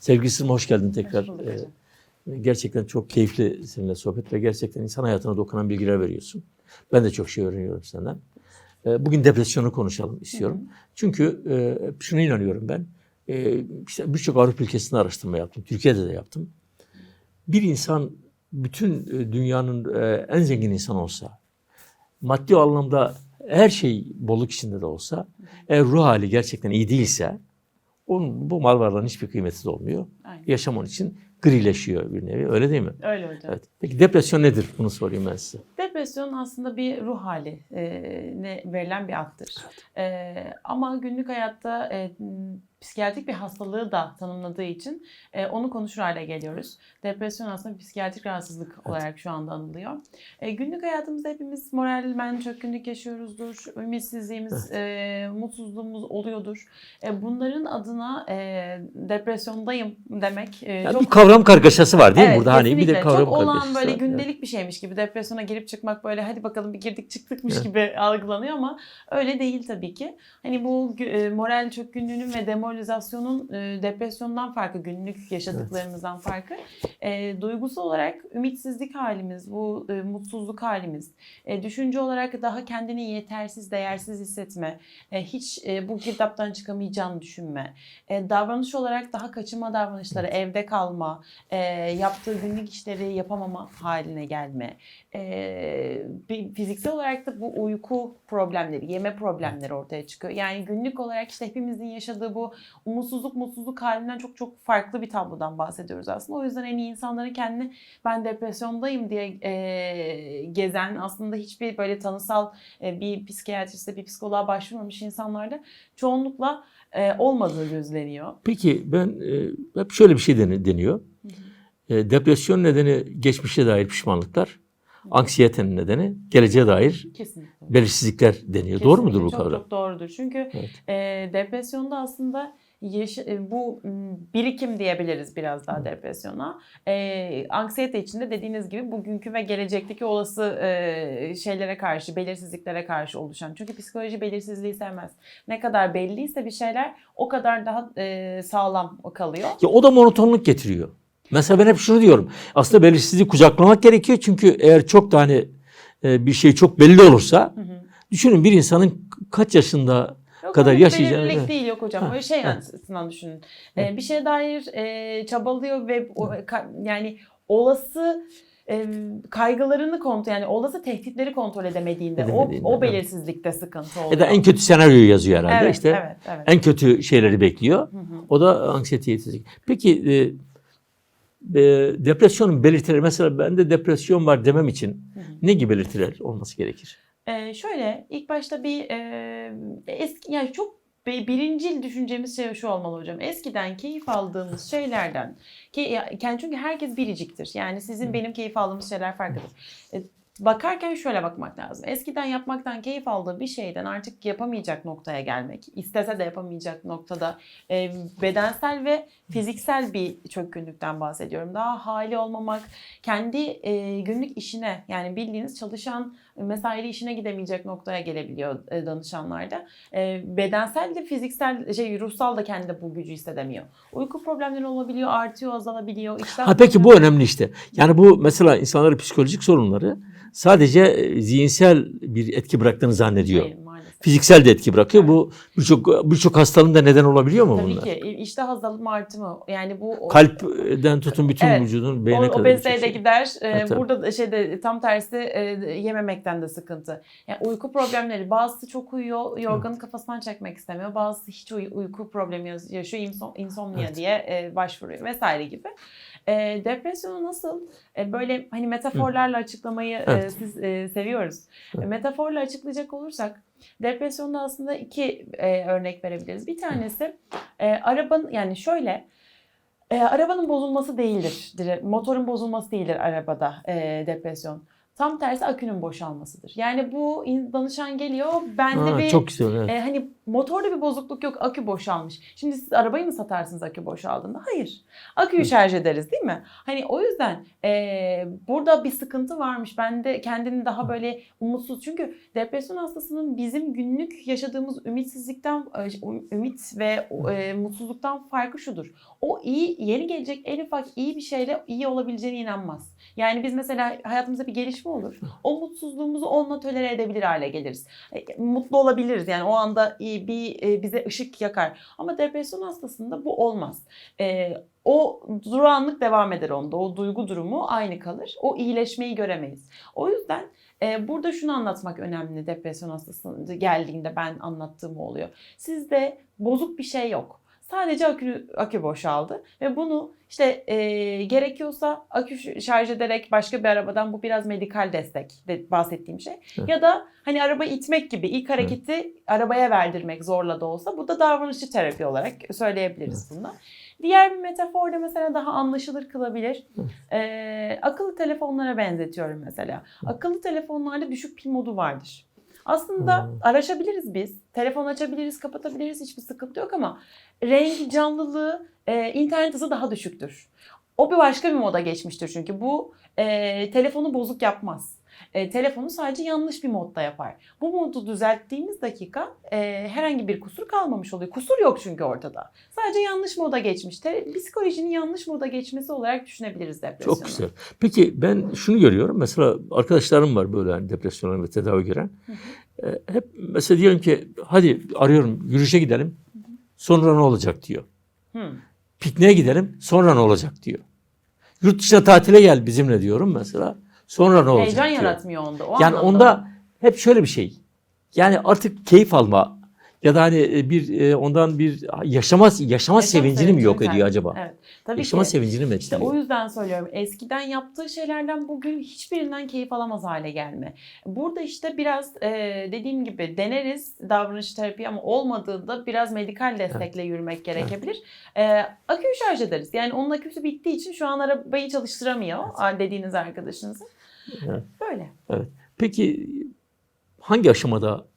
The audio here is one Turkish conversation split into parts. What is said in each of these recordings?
Sevgili Sırma hoş geldin tekrar. Hoş Ee, hocam. gerçekten çok keyifli seninle sohbet ve gerçekten insan hayatına dokunan bilgiler veriyorsun. Ben de çok şey öğreniyorum senden. Ee, bugün depresyonu konuşalım istiyorum. Çünkü e, şuna inanıyorum ben. E, işte birçok Avrupa ülkesinde araştırma yaptım. Türkiye'de de yaptım. Bir insan bütün e, dünyanın e, en zengin insanı olsa, maddi anlamda her şey bolluk içinde de olsa, eğer ruh hali gerçekten iyi değilse, onun, bu mal varlığının hiçbir kıymeti de olmuyor. Aynen. Yaşam onun için grileşiyor bir nevi. Öyle değil mi? Öyle hocam. Evet. Peki depresyon nedir? Bunu sorayım ben size. Depresyon aslında bir ruh hali e, ne verilen bir addır. E, ama günlük hayatta e, psikiyatrik bir hastalığı da tanımladığı için e, onu konuşur hale geliyoruz. Depresyon aslında bir psikiyatrik rahatsızlık olarak şu anda anılıyor. E, günlük hayatımızda hepimiz moralmen çökkünlük yaşıyoruzdur. Ümitsizliğimiz, e, mutsuzluğumuz oluyordur. E, bunların adına e, depresyondayım demek e, Yani çok bir kavram kargaşası var değil mi Evet, burada? Hani bir de kavram Çok kargaşası böyle var. gündelik bir şeymiş gibi depresyona girip çıkmak böyle hadi bakalım bir girdik çıktıkmış Evet. gibi algılanıyor ama öyle değil tabii ki. Hani bu e, moral çökkünlüğünün ve demoralizasyonun e, depresyondan farkı, günlük yaşadıklarımızdan farkı. E, duygusal olarak ümitsizlik halimiz, bu e, mutsuzluk halimiz, e, düşünce olarak daha kendini yetersiz, değersiz hissetme, e, hiç e, bu girdaptan çıkamayacağını düşünme, e, davranış olarak daha kaçınma davranışları, evde kalma, e, yaptığı günlük işleri yapamama haline gelme. E, bir, fiziksel olarak da bu uyku problemleri, yeme problemleri ortaya çıkıyor. Yani günlük olarak işte hepimizin yaşadığı bu umutsuzluk, mutsuzluk halinden çok çok farklı bir tablodan bahsediyoruz aslında. O yüzden en iyi insanların kendini ben depresyondayım diye e, gezen aslında hiçbir böyle tanısal e, bir psikiyatriste, bir psikoloğa başvurmamış insanlarda çoğunlukla e, olmadığı gözleniyor. Peki ben e, hep şöyle bir şey deni- deniyor. E, depresyon nedeni geçmişe dair pişmanlıklar. Anksiyetenin nedeni geleceğe dair Kesinlikle. belirsizlikler deniyor. Doğru mudur bu Kesinlikle, kavram? Çok çok doğrudur. Çünkü Evet. e, depresyonda aslında e, bu birikim diyebiliriz biraz daha depresyona. E, anksiyete içinde dediğiniz gibi bugünkü ve gelecekteki olası e, şeylere karşı, belirsizliklere karşı oluşan. Çünkü psikoloji belirsizliği sevmez. Ne kadar belliyse bir şeyler o kadar daha e, sağlam kalıyor. Ya o da monotonluk getiriyor. Mesela ben hep şunu diyorum. Aslında belirsizliği kucaklamak gerekiyor. Çünkü eğer çok da hani e, bir şey çok belli olursa Hı hı. düşünün bir insanın kaç yaşında Yok, kadar yaşayacağını- belirlilik değil yok hocam. Ha, Öyle şey açısından düşünün. Ee, bir şeye dair e, çabalıyor ve o, ka- yani olası e, kaygılarını kontrol yani olası tehditleri kontrol edemediğinde, o, o belirsizlikte sıkıntı oluyor. ya da en kötü senaryoyu yazıyor herhalde. evet, işte evet, evet. en kötü şeyleri bekliyor. Hı hı. O da anksiyete yetecek. Peki e, e, depresyonun belirtileri mesela bende depresyon var demem için Hı hı. ne gibi belirtiler olması gerekir? Ee, şöyle ilk başta bir e, eski yani çok bi- birincil düşüncemiz şey şu olmalı hocam. Eskiden keyif aldığımız şeylerden ki çünkü herkes biriciktir. Yani sizin benim keyif aldığımız şeyler farklıdır. Bakarken şöyle bakmak lazım. Eskiden yapmaktan keyif aldığı bir şeyden artık yapamayacak noktaya gelmek, istese de yapamayacak noktada e, bedensel ve fiziksel bir çökkünlükten bahsediyorum. Daha hali olmamak, kendi e, günlük işine yani bildiğiniz çalışan mesaili işine gidemeyecek noktaya gelebiliyor e, danışanlarda. E, bedensel de fiziksel şey ruhsal da kendi bu gücü hissedemiyor. Uyku problemleri olabiliyor, artıyor, azalabiliyor. İştah Ha peki bu önemli işte. Yani bu mesela insanların psikolojik sorunları sadece e, zihinsel bir etki bıraktığını zannediyor. Hayır, maalesef. Fiziksel de etki bırakıyor. Bu birçok birçok hastalığın da neden olabiliyor mu Tabii bunlar? ki iştah azalma artımı yani bu o- Kalpten tutun bütün Evet. vücudun o, beyne kadar. obeziteye de şey. gider. Evet, tabii. burada da şeyde tam tersi e, yememekten de sıkıntı. Yani uyku problemleri bazısı çok uyuyor, yorganı kafasından çekmek istemiyor. Bazısı hiç uy- uyku problemi yaşıyor, insom- insomnia Evet. diye e, başvuruyor vesaire gibi. E, depresyonu nasıl e, böyle hani metaforlarla açıklamayı e, Evet. siz e, seviyoruz. E, metaforla açıklayacak olursak depresyonda aslında iki e, örnek verebiliriz. Bir tanesi e, arabanın yani şöyle e, arabanın bozulması değildir. Motorun bozulması değildir arabada e, depresyon. Tam tersi akünün boşalmasıdır. Yani bu danışan geliyor bende Ha, bir çok güzel. Evet. e, hani motorda bir bozukluk yok akü boşalmış. Şimdi siz arabayı mı satarsınız akü boşaldığında? Hayır. Aküyü şarj ederiz değil mi? Hani o yüzden e, burada bir sıkıntı varmış. Ben de kendini daha böyle umutsuz. Çünkü depresyon hastasının bizim günlük yaşadığımız ümitsizlikten, e, ümit ve e, mutsuzluktan farkı şudur. O iyi, yeni gelecek en ufak iyi bir şeyle iyi olabileceğine inanmaz. Yani biz mesela hayatımızda bir gelişme olur. O mutsuzluğumuzu onunla tolere edebilir hale geliriz. E, Mutlu olabiliriz yani o anda bir e, bize ışık yakar. Ama depresyon hastasında bu olmaz. E, o durağanlık devam eder onda. O duygu durumu aynı kalır. O iyileşmeyi göremeyiz. O yüzden burada şunu anlatmak önemli depresyon hastası geldiğinde ben anlattığım oluyor. Sizde bozuk bir şey yok. Sadece akü, akü boşaldı ve bunu işte e, gerekiyorsa akü şarj ederek başka bir arabadan bu biraz medikal destek de bahsettiğim şey. Evet. Ya da hani araba itmek gibi ilk hareketi arabaya verdirmek zorla da olsa bu da davranışçı terapi olarak söyleyebiliriz bunu. Diğer bir metafor da mesela daha anlaşılır kılabilir. E, akıllı telefonlara benzetiyorum mesela. Akıllı telefonlarda düşük pil modu vardır. Aslında Hmm. araşabiliriz biz. Telefon açabiliriz, kapatabiliriz. Hiçbir sıkıntı yok ama rengi, canlılığı, e, internet hızı daha düşüktür. O bir başka bir moda geçmiştir çünkü bu e, telefonu bozuk yapmaz. E, telefonu sadece yanlış bir modda yapar. Bu modu düzelttiğimiz dakika e, herhangi bir kusur kalmamış oluyor. Kusur yok çünkü ortada. Sadece yanlış moda geçmiş. Te- psikolojinin yanlış moda geçmesi olarak düşünebiliriz depresyonu. Çok güzel. Peki ben şunu görüyorum. Mesela arkadaşlarım var böyle hani depresyona ve tedavi gören. Hı E, hep mesela diyorum ki hadi arıyorum yürüyüşe gidelim. Sonra ne olacak diyor. Hı. Pikniğe gidelim. Sonra ne olacak diyor. Yurt dışına tatile gel bizimle diyorum mesela. Sonra ne olacak Heyecan diyor. yaratmıyor onda. O Yani anlamda. onda hep şöyle bir şey. Yani artık keyif alma ya da hani e, bir e, ondan bir yaşama yaşama Yaşam sevincini mi sevincini yok ediyor acaba? Evet. Tabii Yaşama ki. sevincini mi İşte o yüzden söylüyorum. Eskiden yaptığı şeylerden bugün hiçbirinden keyif alamaz hale gelme. Burada işte biraz e, dediğim gibi deneriz davranış terapi ama olmadığında biraz medikal destekle yürümek gerekebilir. E, aküyü şarj ederiz. Yani onun aküsü bittiği için şu an arabayı çalıştıramıyor dediğiniz arkadaşınızın. Evet. Böyle. Peki hangi aşamada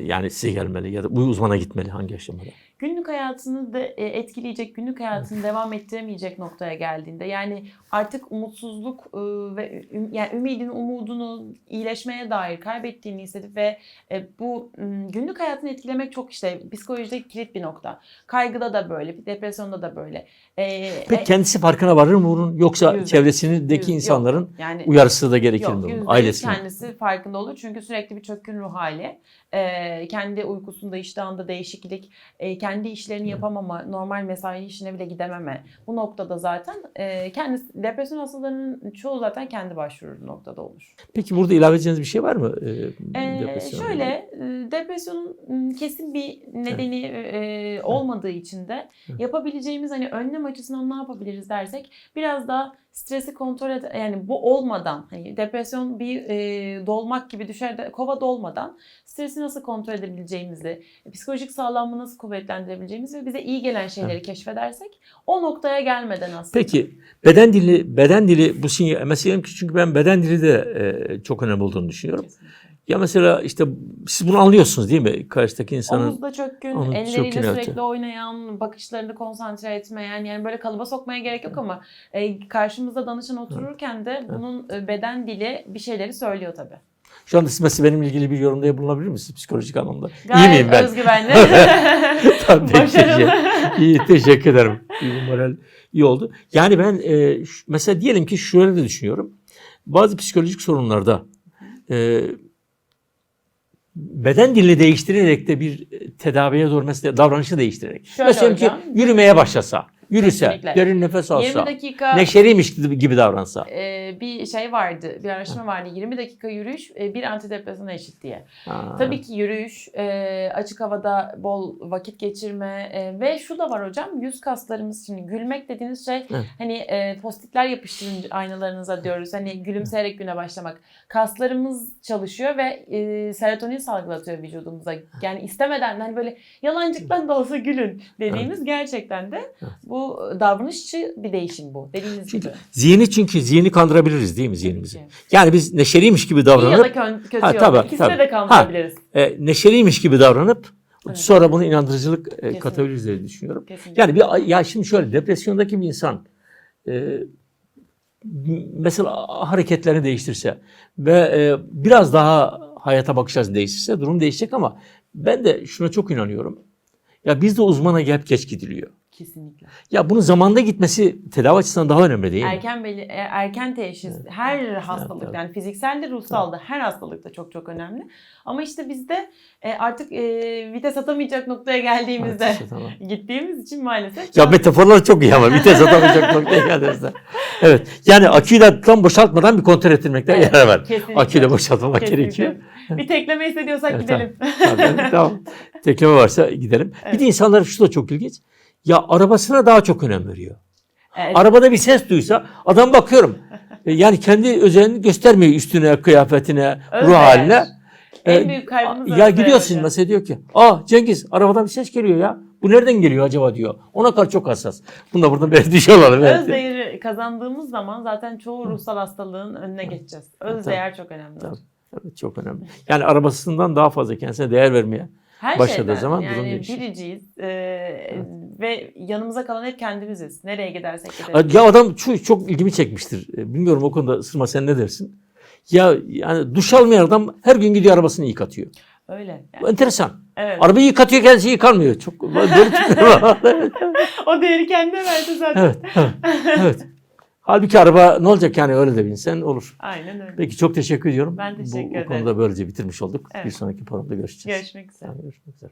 yani size gelmeli ya da bu uzmana gitmeli hangi aşamada? Günlük hayatını da e, etkileyecek, günlük hayatını devam ettiremeyecek noktaya geldiğinde yani artık umutsuzluk e, ve yani ümidin, umudunu iyileşmeye dair kaybettiğini hissedip ve e, bu günlük hayatını etkilemek çok işte psikolojide kilit bir nokta. Kaygıda da böyle, depresyonda da böyle. E, Peki e, kendisi farkına varır mı bunun yoksa Yüzde. çevresindeki yüz- insanların yok. yani uyarısı da gerekir Yok, mi? yüzde Ailesi kendisi farkında olur. Çünkü sürekli bir çökkün ruh hali. Ee, kendi uykusunda, iştahında değişiklik, e, kendi işlerini yapamama, normal mesai işine bile gidememe. Bu noktada zaten e, kendisi, depresyon hastalarının çoğu zaten kendi başvurur noktada olur. Peki burada ilave edeceğiniz bir şey var mı? Ee, Ee, şöyle, e, depresyonun kesin bir nedeni e, olmadığı için de Evet. yapabileceğimiz hani önlem açısından ne yapabiliriz dersek biraz daha stresi kontrol ed yani bu olmadan hani depresyon bir e, dolmak gibi düşer de kova dolmadan stresi nasıl kontrol edebileceğimizi, psikolojik sağlamlığı nasıl kuvvetlendirebileceğimizi ve bize iyi gelen şeyleri keşfedersek o noktaya gelmeden aslında. Peki beden dili beden dili bu sinyal mesela ki çünkü ben beden dili de e, çok önemli olduğunu düşünüyorum. Kesinlikle. Ya mesela işte siz bunu anlıyorsunuz değil mi? Karşıdaki insanın Omuzda çökkün, Omuz elleriyle çökkün, evet. sürekli oynayan, bakışlarını konsantre etmeyen yani böyle kalıba sokmaya gerek yok ama e, karşımızda danışan otururken de bunun e, beden dili bir şeyleri söylüyor tabii. Şu anda siz mesela benimle ilgili bir yorumda bulunabilir misiniz psikolojik anlamda? İyi Gayet miyim ben? özgüvenli. Tabii, Başarılı. İyi teşekkür ederim. İyi moral iyi oldu. Yani ben e, mesela diyelim ki şöyle de düşünüyorum. Bazı psikolojik sorunlarda e, beden dilini değiştirerek de bir e, tedaviye doğru mesela davranışı değiştirerek. Şöyle mesela ki hocam. yürümeye başlasa, yürüse, Kesinlikle. derin nefes 20 alsa, dakika neşeliymiş gibi, davransa. e, bir şey vardı, bir araştırma vardı. 20 dakika yürüyüş e, bir antidepresana eşit diye. Ha. Tabii ki yürüyüş, e, açık havada bol vakit geçirme e, ve şu da var hocam yüz kaslarımız şimdi gülmek dediğiniz şey Evet. hani e, postitler yapıştırın aynalarınıza diyoruz. Hani gülümseyerek güne başlamak. Kaslarımız çalışıyor ve e, serotonin salgılatıyor vücudumuza. Yani istemeden hani böyle yalancıktan da olsa gülün dediğimiz gerçekten de bu bu davranışçı bir değişim bu. Dediğiniz Çünkü gibi. zihni çünkü zihni kandırabiliriz değil mi zihnimizi? Yani biz neşeliymiş gibi İyi ya da davranıp kö- kötü Ha, tabii, İkisine tabii. de kandırabiliriz. e, neşeliymiş gibi davranıp Evet. sonra bunu inandırıcılık e, Kesinlikle. katabiliriz diye düşünüyorum. Kesinlikle. Yani bir ya şimdi şöyle depresyondaki bir insan e, mesela hareketlerini değiştirse ve e, biraz daha hayata bakış açısı değiştirse durum değişecek ama ben de şuna çok inanıyorum. Ya bizde uzmana hep geç gidiliyor. Kesinlikle. Ya bunun zamanda gitmesi tedavi açısından daha önemli değil mi? Erken belli, e, erken teşhis her hastalık evet. yani fiziksel de ruhsal da her hastalıkta çok çok önemli. Ama işte bizde e, artık e, vites atamayacak noktaya geldiğimizde Evet, işte tamam. gittiğimiz için maalesef. Ya metaforlar çok iyi ama vites atamayacak noktaya geldiğimizde. Evet. Yani aküyü de tam boşaltmadan bir kontrol ettirmekte Evet, yarar var. Aküyü de boşaltmak Kesinlikle. gerekiyor. Bir tekleme hissediyorsak Evet, gidelim. Tabii, tamam. Tekleme varsa gidelim. Evet. Bir de insanlar şu da çok ilginç. Ya arabasına daha çok önem veriyor. Evet. Arabada bir ses duysa adam bakıyorum. Yani kendi özelliğini göstermiyor üstüne, kıyafetine, ruh Özdeğer. haline. En E, büyük kaybımız Ya özdeğer gidiyorsun mesela diyor ki, "Aa Cengiz arabadan bir ses geliyor ya. Bu nereden geliyor acaba?" diyor. Ona karşı çok hassas. Bunu da buradan bir düşüyor olalım. Evet. Öz değeri kazandığımız zaman zaten çoğu ruhsal hastalığın önüne geçeceğiz. Öz Tabii. değer çok önemli. Tabii. Evet, çok önemli. Yani arabasından daha fazla kendisine değer vermeye. Her Başladığı şeyden zaman durum yani değişir. biriciyiz e, ve yanımıza kalan hep kendimiziz. Nereye gidersek gidelim. Ya adam şu çok ilgimi çekmiştir. Bilmiyorum o konuda Sırma sen ne dersin? Ya yani duş almayan adam her gün gidiyor arabasını yıkatıyor. Öyle. Yani, enteresan. evet. Arabayı yıkatıyor kendisi yıkanmıyor. Çok böyle o değeri kendine verdi zaten. evet, evet, evet. Halbuki araba ne olacak yani öyle de binsen olur. Aynen öyle. Peki çok teşekkür ediyorum. Ben teşekkür Bu, bu ederim. konuda böylece bitirmiş olduk. Evet. Bir sonraki programda görüşeceğiz. Görüşmek üzere. Yani görüşmek üzere.